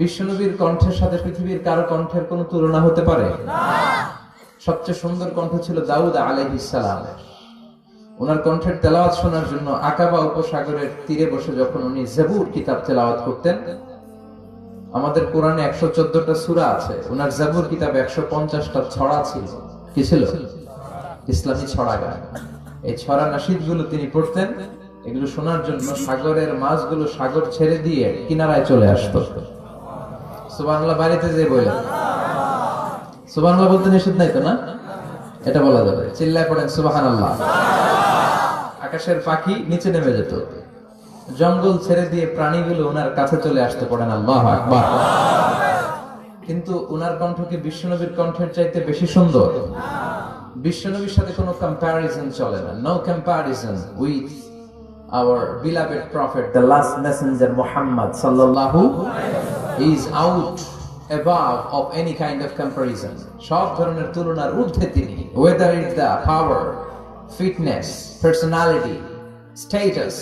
বিশ্বনবীর কণ্ঠের সাথে পৃথিবীর কারও কণ্ঠের কোনো তুলনা হতে পারে? সবচেয়ে সুন্দর কণ্ঠ ছিল দাউদ আলাইহিসসালামের ওনার কণ্ঠের তেলাওয়াত শোনার জন্য আকাবা উপসাগরের তীরে বসে যখন উনি জেবুর কিতাব তেলাওয়াত করতেন আমাদের কোরআনে একশো চোদ্দটা সুরা আছে। ওনার জাবুর কিতাব একশো পঞ্চাশটা ছড়া ছিল। কি ছিল? ইসলামী ছড়া গান। এই ছড়া নাসিদগুলো তিনি পড়তেন এগুলো শোনার জন্য সাগরের মাছগুলো সাগর ছেড়ে দিয়ে কিনারায় চলে আসতো। বাড়িতে যে সুবাংলা বলতে নিষেধ নাই তো না? এটা বলা যাবে। সুবাহান আকাশের পাখি নিচে নেমে যেত। জঙ্গল ছেড়ে দিয়ে প্রাণীগুলো ওনার কাছে চলে আসতে পড়েন আল্লাহ কিন্তু ওনার কণ্ঠ কি বিশ্বনবীর কণ্ঠের চাইতে বেশি সুন্দর? বিশ্বনবীর সাথে কোনো কম্প্যারিজন চলে না। No comparison with our beloved prophet, the last messenger, muhammad sallallahu is out, above of any kind of comparison. সব ধরনের তুলনার ঊর্ধ্বে তিনি। Whether it's the power, fitness, personality, status,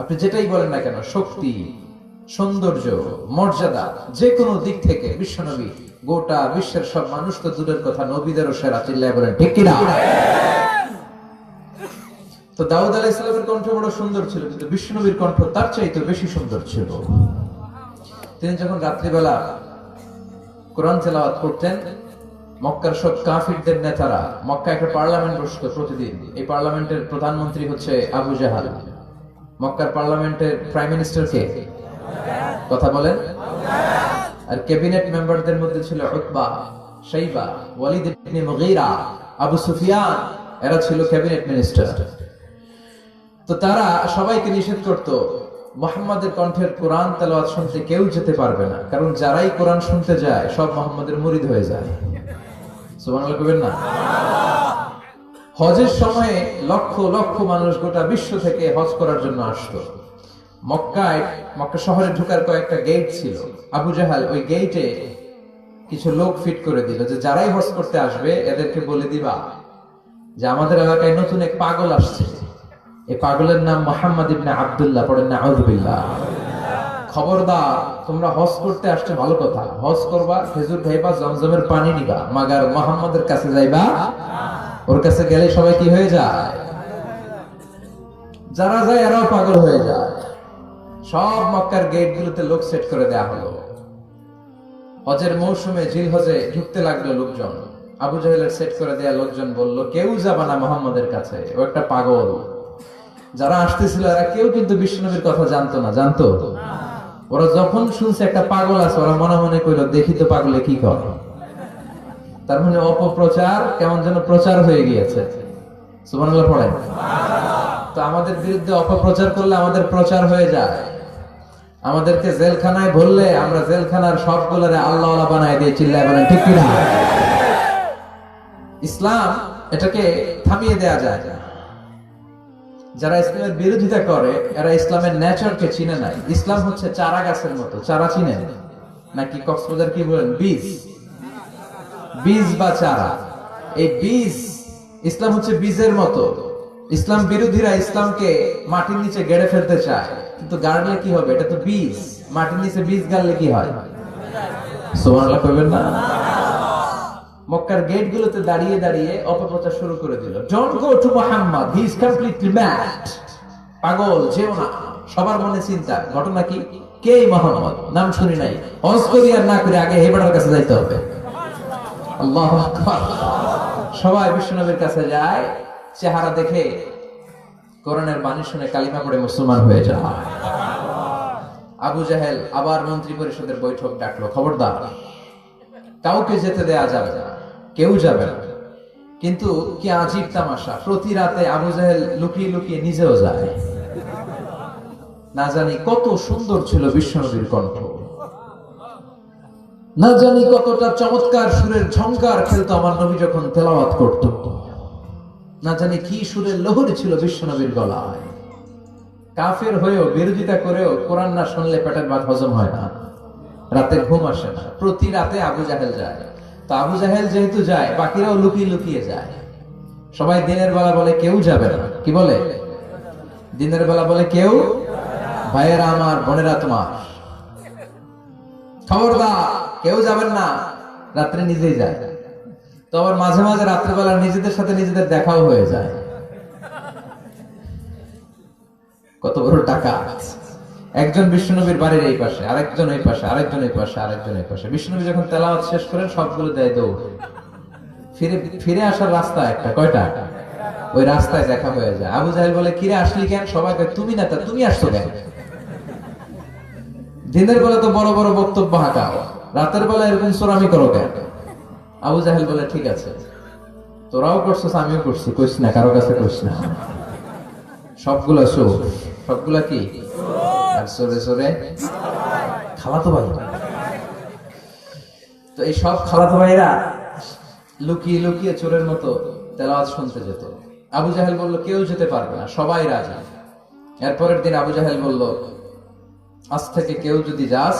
আপনি যেটাই বলেন না কেন, শক্তি, সৌন্দর্য, মর্যাদা যে কোনো দিক থেকে বিশ্বনবী গোটা বিশ্বের সব মানুষ তো দূরের কথা নবীদেরও সেরা চিল্লায় বলেন, ঠিক কিনা তো দাউদ আলাহ ইসলামের কণ্ঠ বড় সুন্দর ছিল, কিন্তু বিষ্ণুনবীর কণ্ঠ তার চাইতে বেশি সুন্দর ছিল। তিনি যখন রাত্রিবেলা কোরআন তেলাওয়াত করতেন, মক্কার সব কাফিরদের নেতারা, মক্কা একটা পার্লামেন্ট বসতো প্রতিদিন, এই পার্লামেন্টের প্রধানমন্ত্রী হচ্ছে আবু জাহাল। মক্কার পার্লামেন্টের প্রাইম মিনিস্টার কে? কথা বলেন। আর ক্যাবিনেট মেম্বারদের মধ্যে ছিল Utba, Shaiba, Walid ibn Mughira, Abu Sufyan, এরা ছিল ক্যাবিনেট মিনিস্টার। তো তারা সবাইকে নিষেধ করত মোহাম্মদের কণ্ঠের কোরআন তেলাওয়াত শুনতে কেউ যেতে পারবে না। কারণ যারাই কোরআন শুনতে যায়, সব মোহাম্মদের মুরিদ হয়ে যায়। না? হজের সময়ে লক্ষ লক্ষ মানুষ গোটা বিশ্ব থেকে হজ করার জন্য আসতো। মক্কায়, মক্কা শহরে ঢোকার কয়েকটা গেট ছিল। আবু জাহাল ওই গেটে কিছু লোক ফিট করে দিল যে, যারাই হজ করতে আসবে, এদেরকে বলে দিবা যে, আমাদের এলাকায় নতুন এক পাগল আসছে। এই পাগলের নাম মোহাম্মদ ইবনে আব্দুল্লাহ, পড়েন না, আউযুবিল্লাহ। খবরদার, তোমরা হজ করতে আসছে ভালো কথা। হজ করবা, খেজুর খাইবা, জমজমের পানি নিবা, মাগার মোহাম্মদের কাছে যাইবা। ওর কাছে গেলে সবাই কি হয়ে যায়? যারা যায়, এরাও পাগল হয়ে যায়। সব মক্কার গেট গুলোতে লোক সেট করে দেয়া হলো। হজের মৌসুমে জিল হজে ঢুকতে লাগল লোকজন। আবু জাহেলের সেট করে দেয়া লোকজন বলল, কেউ যাবা না মোহাম্মদের কাছে, ও একটা পাগল। যারা আসতেছিল এরা কেউ কিন্তু বিষ্ণুনবীর কথা জানতো না, জানতো? ওরা যখন শুনছে একটা পাগল আছে, ওরা মনে মনে কইল, দেখি তো পাগলে কি কর? তার মানে অপপ্রচার কেমন যেন প্রচার হয়ে গিয়েছে। তো আমাদের বিরুদ্ধে অপপ্রচার করলে আমাদের প্রচার হয়ে যায়। আমাদেরকে জেলখানায় বললে আমরা জেলখানার সবগুলোরে আল্লাহ বানায় দিয়ে চিল্লায় বলেন, ঠিক ইসলাম এটাকে থামিয়ে দেয়া যায়। না যারা ইসলামের বিরোধিতা করে, এরা ইসলামের নেচারকে চিনে নাই। ইসলাম হচ্ছে চারা গাছের মতো। চারা চিনে নাকি কক্সবাজার কি বলেন? বীজ। বীজ বা চারা। এই বীজ, ইসলাম হচ্ছে বীজের মতো। ইসলাম বিরোধীরা ইসলামকে মাটির নিচে গেড়ে ফেলতে চায়। কিন্তু গাড়লে কি হবে? এটা তো বীজ। মাটির নিচে বীজ গাড়লে কি হয়? কইবেন না? মক্কার গেট গুলোতে দাঁড়িয়ে দাঁড়িয়ে অপপ্রচার শুরু করে দিল। Don't go to Muhammad he is completely mad পাগল, যেও না। সবার মনে চিন্তা, ঘটনা কি? কে মোহাম্মদ? নাম শুনি নাই। হজ করি না করে আগে হেবাটার কাছে যাইতে হবে। আল্লাহ সবাই বিশ্বনবীর কাছে যায়, চেহারা দেখে করোনার বাণী শুনে কালিমা পড়ে মুসলমান হয়ে যায়। আবু জাহেল আবার মন্ত্রী পরিষদের বৈঠক ডাকলো, খবরদার, কাউকে যেতে দেয়া যাবে না। কেউ যাবে না। কিন্তু কি আজীব তামাশা, প্রতি রাতে আবু জাহেল লুকিয়ে লুকিয়ে নিজেও যায়। না জানি কত সুন্দর ছিল বিশ্বনবীর কণ্ঠ। না জানি কতটা চমৎকার সুরের ঝঙ্কার খেলতো আমার নবী যখন তেলাওয়াত করত। না জানি কি সুরের লহরি ছিল বিশ্বনবীর গলায়। কাফের হয়েও বিরোধিতা করেও কোরআন না শুনলে পেটের ভাত হজম হয় না। রাতে ঘুম আসে না। প্রতি রাতে আবু জাহেল যায়। তো আবু জাহেল যেহেতু যায়, বাকিরাও লুকিয়ে লুকিয়ে যায়। সবাই দিনের বেলা বলে, কেউ যাবে না। কি বলে? দিনের বেলা বলে, কেউ? ভাইয়েরা আমার, বোনেরা তোমার। খবরদার, কেউ যাবেন না। রাত্রে নিজেই যায়। তো আবার মাঝে মাঝে রাত্রেবেলা নিজেদের সাথে নিজেদের দেখাও হয়ে যায়। কত বড় টাকা একজন বিষ্ণুনবীর বাড়ির এই পাশে আরেকজন এই পাশে আরেকজন এই পাশে আরেকজন এই পাশে। বিষ্ণুনবী যখন তেলাওয়াত শেষ করেন সবগুলো দেয় দৌড়। ফিরে ফিরে আসার রাস্তা একটা কয়টা? ওই রাস্তায় দেখা হয়ে যায়। আবু জাহেল বলে কিরে আসলি কেন? সবাই কয়, তুমি না তা তুমি আসছো কেন? দিনের বেলা তো বড় বড় বক্তব্য হাঁকাও। রাতের বেলা এরকম চোরামি করো কেন? আবু জাহেল বলে ঠিক আছে। তোরাও করছিস আমিও করছি। কইস না কারও কাছে কইস না। সবগুলা চোর সবগুলা কি? আর সরে সরে খালাতো ভাই। তো এই সব খালাতো ভাইরা লুকিয়ে লুকিয়ে চোরের মতো তেলাওয়াত শুনতে যেত। আবু জাহেল বলল, কেউ যেতে পারবে না, সবাই রাজি। এরপরের দিন আবু জাহেল বলল, আজ থেকে কেউ যদি যাস,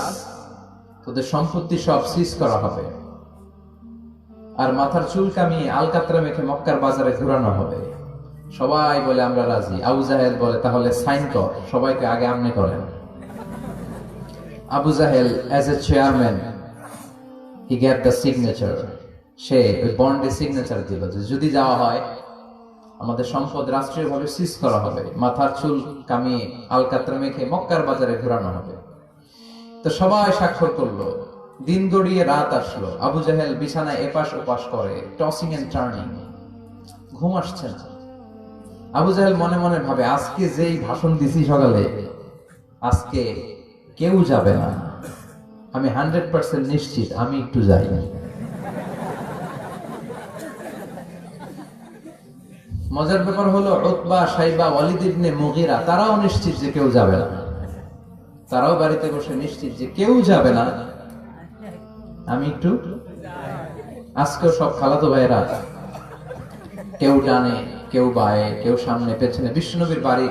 তোদের সম্পত্তি সব সিজ করা হবে। আর মাথার চুল কামিয়ে আলকাতরা মেখে মক্কার বাজারে ঘুরানো হবে। সবাই বলে, আমরা রাজি। আবু জাহেল বলে, তাহলে সাইন কর, সবাইকে আগে আমনে করেন। Abu Jahl as a chairman he get the signature সে ওই বন্ডে সিগনেচার দিল যে যদি যাওয়া হয়, আমাদের সম্পদ রাষ্ট্রীয়ভাবে সিজ করা হবে। মাথার চুল কামিয়ে আলকাতরা মেখে মক্কার বাজারে ঘোরানো হবে। তো সবাই স্বাক্ষর করল। দিন গড়িয়ে রাত আসলো। আবু জাহেল বিছানায় এপাশ ওপাশ করে টসিং এন্ড টার্নিং ঘুম আসছে না। আবু জাহেল মনে মনে ভাবে, আজকে যেই ভাষণ দিছি সকালে, আজকে কেউ যাবে না। আমি হান্ড্রেড পার্সেন্ট নিশ্চিত, আমি একটু যাই। মজার ব্যাপার হলো উতবা, সাইবা, ওয়ালিদ ইবনে মুগিরা, তারাও নিশ্চিত যে কেউ যাবে না। তারাও বাড়িতে বসে নিশ্চিত যে কেউ যাবে না। আমি একটু আজকেও সব খালাতো ভাইয়েরা, কেউ ডানে, কেউ বায়ে, কেউ সামনে, পেছনে, বিষ্ণুনবীর বাড়ি,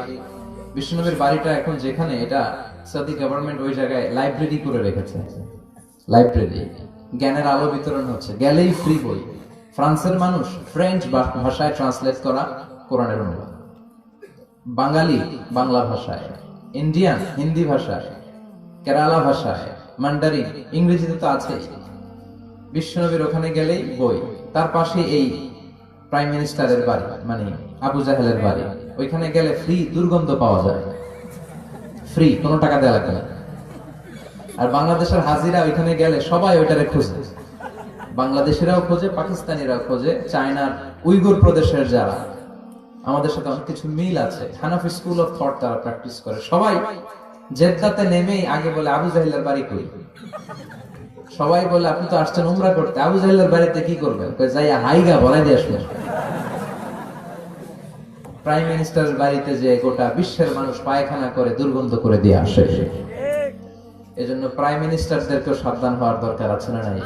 বিষ্ণুনবীর বাড়িটা এখন যেখানে, এটা সৌদি গভর্নমেন্ট ওই জায়গায় লাইব্রেরি করে রেখেছে। লাইব্রেরি জ্ঞানের আলো বিতরণ হচ্ছে। গেলেই ফ্রি বই। ফ্রান্সের মানুষ ফ্রেঞ্চ ভাষায় ট্রান্সলেট করা কোরআনের অনুবাদ। বাঙালি বাংলা ভাষায় ইন্ডিয়ান হিন্দি ভাষায়, কেরালা ভাষায় মান্ডারিন ইংরেজিতে তো আছেই। বিশ্বনবীর ওখানে গেলেই বই। তার পাশে এই প্রাইম মিনিস্টারের বাড়ি মানে আবু জাহেলের বাড়ি। ওইখানে গেলে ফ্রি দুর্গন্ধ পাওয়া যায়। ফ্রি কোনো টাকা দেওয়া লাগবে না। আর বাংলাদেশের হাজিরা ওইখানে গেলে সবাই ওইটারে খোঁজে। বাংলাদেশিরাও খোঁজে, পাকিস্তানিরাও খোঁজে, চায়নার উইগুর প্রদেশের যারা। আমাদের সাথে অনেক কিছু মিল আছে। হানাফি স্কুল অফ থট তারা প্র্যাকটিস করে। সবাই জেদ্দাতে নেমেই আগে বলে, আবু জাহিলের বাড়ি কই? সবাই বলে, আপনি তো আসছেন উমরা করতে। আবু জাহিলের বাড়িতে কি করবেন? যাই হাইগা বলাই দিয়ে আসবেন প্রাইম মিনিস্টার বাড়িতে যে গোটা বিশ্বের মানুষ পায়খানা করে দুর্গন্ধ করে দিয়ে আসে। এজন্য প্রাইম মিনিস্টারদেরকেও সাবধান হওয়ার দরকার আছে না নাই?